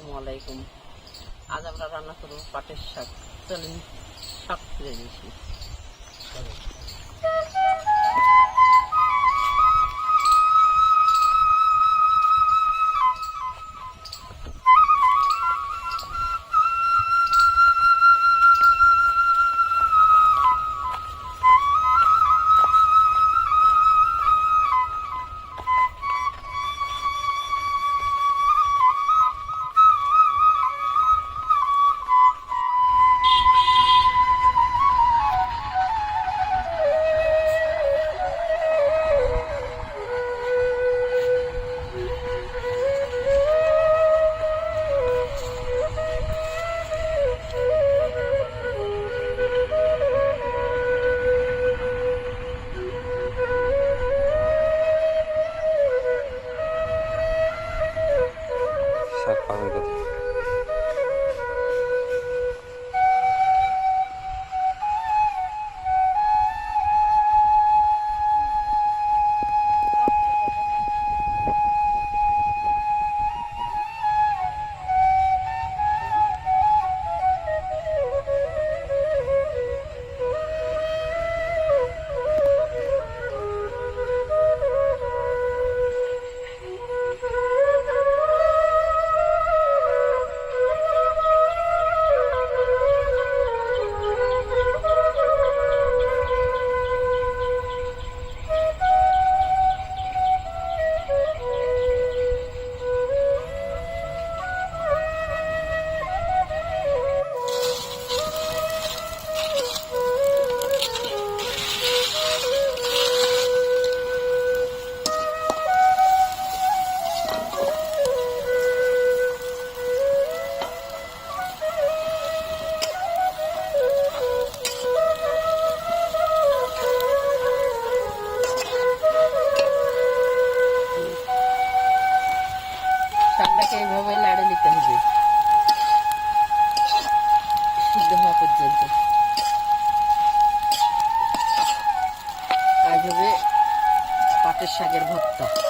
আসসালামু আলাইকুম। আজ আমরা রান্না করব পাটের শাক। চলেন শাক ফিরে দিয়েছি শাক পাবেন কোথায় পাটের শাকের ভর্তা।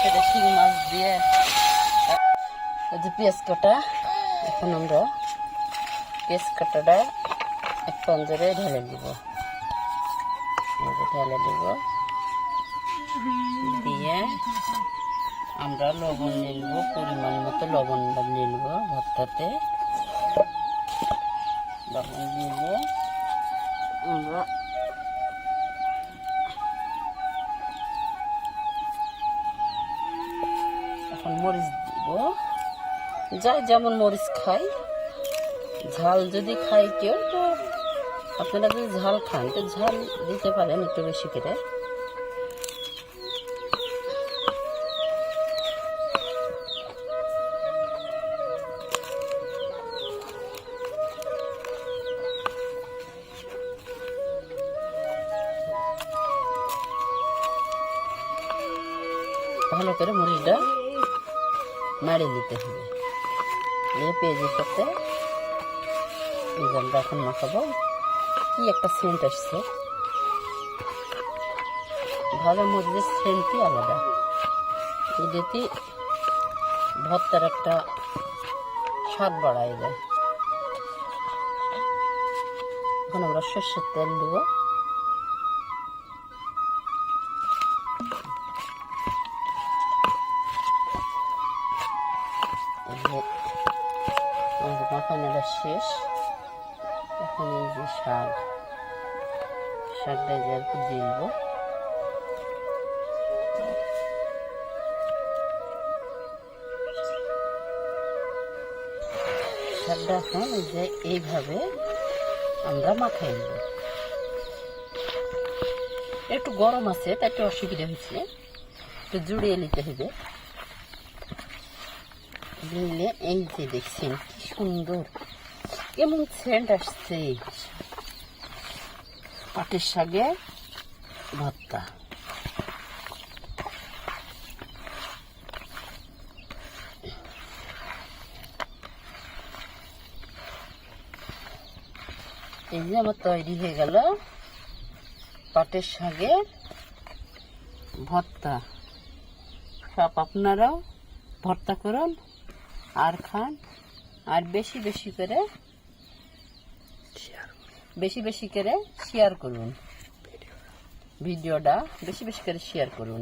সেটা শিং মাছ দিয়ে যে পেঁয়াজ কাটা, এখন আমরা পেঁয়াজ কাটাটা এক পঞ্জরে ঢেলে দিব ঢেলে দিব দিয়ে আমরা লবণ নিয়ে নেব, পরিমাণ মতো লবণ নিয়ে নেব ভর্তাতে। লবণ দিয়ে আমরা মরিচ দিব। যাই যেমন মরিচ খাই, ঝাল যদি খাই কেউ, তো আপনারা যদি ঝাল খান, তো ঝাল দিতে পারেন একটু বেশি করে। ভালো করে মরিচটা মারিয়ে নিতে হবে। নিয়ে পেঁয়াজের সাথে এই এখন মাখাবো। কি একটা সেন্ট আসছে। ভাজা মরিচের সেন্টই আলাদা। এটাতে ভর্তার একটা স্বাদ বাড়ায় দেয়। এখন আমরা সর্ষের তেল দেবো। এখন এটা শেষ। এখন এই যে শাক। শাকটা শাকটা এখন এই যে এইভাবে আমরা মাখাই নেব। একটু গরম আছে, তাই একটু অসুবিধা হয়েছে একটু জুড়িয়ে নিতে হবে। দিলে এই যে দেখছেন, কি সুন্দর। কেমন সেন্ট আসছে? পাটের শাকে ভর্তা। এই যে আমার তৈরি হয়ে গেল পাটের শাকের ভর্তা। সব আপনারাও ভর্তা করুন। আর খান আর বেশি বেশি করে বেশি বেশি করে শেয়ার করুন। ভিডিওটা বেশি বেশি করে শেয়ার করুন।